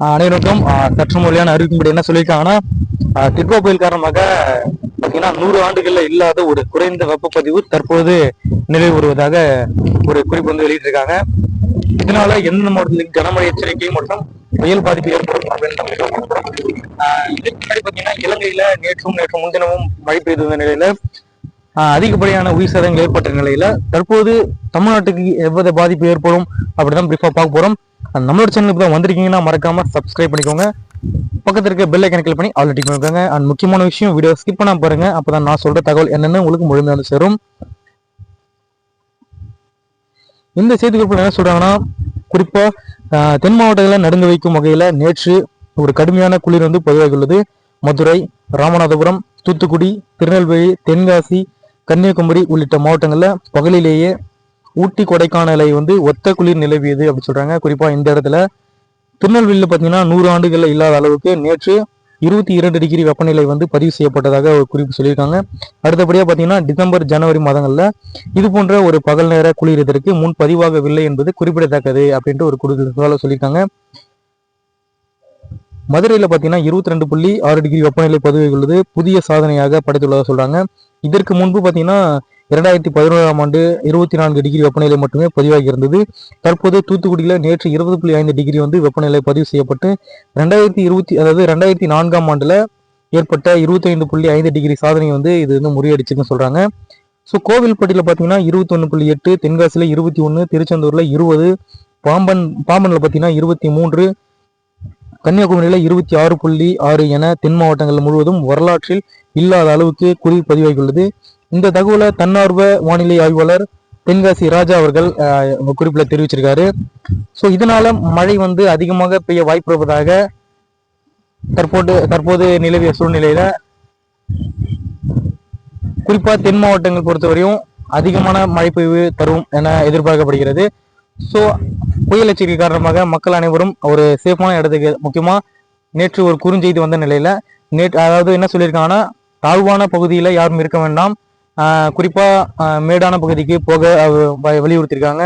அனைவருக்கும் ஆஹ் சற்று மொழியான அறிவிக்கும்படி என்ன சொல்லியிருக்காங்கன்னா ஆஹ் டிட்வா புயல் காரணமாக பார்த்தீங்கன்னா நூறு ஆண்டுகள்ல இல்லாத ஒரு குறைந்த வெப்பப்பதிவு தற்போது நிலை வருவதாக ஒரு குறிப்பு வந்து வெளியிட்டிருக்காங்க. இதனால எந்தெந்த மாவட்டத்திலும் கனமழை எச்சரிக்கை மற்றும் புயல் பாதிப்பு ஏற்படும் அப்படின்னு இதுக்கு முன்னாடி பார்த்தீங்கன்னா இலங்கையில நேற்றும் நேற்று முன்தினமும் மழை பெய்து வந்த நிலையில அதிகப்படியான உயிர் சேதங்கள் ஏற்பட்ட நிலையில தற்போது தமிழ்நாட்டுக்கு எவ்வித பாதிப்பு ஏற்படும் அப்படிதான் பிரிஃபா பார்க்க போறோம். நம்மளோட சேனலுக்கு தான் வந்திருக்கீங்கன்னா மறக்காம சப்ஸ்கிரைப் பண்ணிக்கோங்க. பக்கத்து இருக்க பெல் ஐக்கன் கிளிக் பண்ணி ஆல் டிக் பண்ணிக்கோங்க அண்ட் முக்கியமான விஷயம் வீடியோ ஸ்கிப் பண்ணாம பாருங்க. அப்பதான் நான் சொல்ற தகவல் என்னன்னு உங்களுக்கு முழுமையாக வந்து சேரும். இந்த செய்தி குறிப்பில் என்ன சொல்றாங்கன்னா குறிப்பா தென் மாவட்டங்களில் நடுங்க வைக்கும் வகையில நேற்று ஒரு கடுமையான குளிர் வந்து பதிவாகியுள்ளது. மதுரை ராமநாதபுரம் தூத்துக்குடி திருநெல்வேலி தென்காசி கன்னியாகுமரி உள்ளிட்ட மாவட்டங்களில் பகலிலேயே ஊட்டி கொடைக்கானலை வந்து ஒத்த குளிர் நிலவியது அப்படி சொல்றாங்க. குறிப்பா இந்த இடத்துல திருநெல்வேலியில் பார்த்தீங்கன்னா நூறு ஆண்டுகளில் இல்லாத அளவுக்கு நேற்று இருபத்தி இரண்டு டிகிரி வெப்பநிலை வந்து பதிவு செய்யப்பட்டதாக ஒரு குறிப்பு சொல்லியிருக்காங்க. அடுத்தபடியாக பார்த்தீங்கன்னா டிசம்பர் ஜனவரி மாதங்களில் இது போன்ற ஒரு பகல் நேர குளிர் இதற்கு முன் பதிவாகவில்லை என்பது குறிப்பிடத்தக்கது அப்படின்ட்டு ஒரு குறிப்பிட்ட சொல்லியிருக்காங்க. மதுரையில் பார்த்தீங்கன்னா இருபத்தி ரெண்டு புள்ளி ஆறு டிகிரி வெப்பநிலை பதிவாகியுள்ளது புதிய சாதனையாக படைத்துள்ளதாக சொல்கிறாங்க இதற்கு முன்பு பார்த்தீங்கன்னா இரண்டாயிரத்தி பதினோராம் ஆண்டு இருபத்தி நான்கு டிகிரி வெப்பநிலை மட்டுமே பதிவாகி இருந்தது தற்போது தூத்துக்குடியில் நேற்று இருபது புள்ளி ஐந்து டிகிரி வந்து வெப்பநிலை பதிவு செய்யப்பட்டு ரெண்டாயிரத்தி இருபத்தி அதாவது ரெண்டாயிரத்தி நான்காம் ஆண்டில் ஏற்பட்ட இருபத்தைந்து புள்ளி ஐந்து டிகிரி சாதனை வந்து இது வந்து முறியடிச்சுன்னு சொல்கிறாங்க ஸோ கோவில்பட்டியில் பார்த்தீங்கன்னா இருபத்தொன்று புள்ளி எட்டு தென்காசியில் இருபத்தி ஒன்று திருச்செந்தூரில் இருபது பாம்பன் பாம்பனில் பார்த்தீங்கன்னா இருபத்தி மூன்று கன்னியாகுமரியில் இருபத்தி ஆறு புள்ளி ஆறு என தென் மாவட்டங்கள் முழுவதும் வரலாற்றில் இல்லாத அளவுக்கு குளிர் பதிவாகியுள்ளது. இந்த தகவலை தன்னார்வ வானிலை ஆய்வாளர் தென்காசி ராஜா அவர்கள் உங்க குறிப்பில் தெரிவிச்சிருக்காரு. ஸோ இதனால மழை வந்து அதிகமாக பெய்ய வாய்ப்பு இருப்பதாக தற்போது தற்போது நிலவிய சூழ்நிலையில குறிப்பா தென் மாவட்டங்கள் பொறுத்தவரையும் அதிகமான மழை பெய்வு தரும் என எதிர்பார்க்கப்படுகிறது. ஸோ புயல் எச்சரிக்கை காரணமாக மக்கள் அனைவரும் ஒரு சேஃபான இடத்துக்கு முக்கியமா நேற்று ஒரு குறுஞ்செய்தி வந்த நிலையில நேற்று அதாவது என்ன சொல்லியிருக்காங்கன்னா தாழ்வான பகுதியில் யாரும் இருக்க வேண்டாம். குறிப்பாக மேடான பகுதிக்கு போக வ- வலியுறுத்தியிருக்காங்க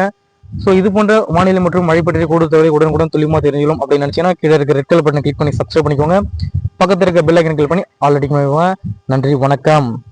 ஸோ இது போன்ற வானிலை மற்றும் மழை பற்றிய கூடுதலை உடனுக்குடன் துல்லியமாக தெரிஞ்சுக்கலாம். அப்படின்னு நினச்சிங்கன்னா கீழே இருக்க ரெட் கலர் பட்டனை கிளிக் பண்ணி சப்ஸ்கிரைப் பண்ணிக்கோங்க. பக்கத்துல இருக்க பெல் ஐக்கன் கிளிக் பண்ணி ஆல்ரெடி நன்றி வணக்கம்.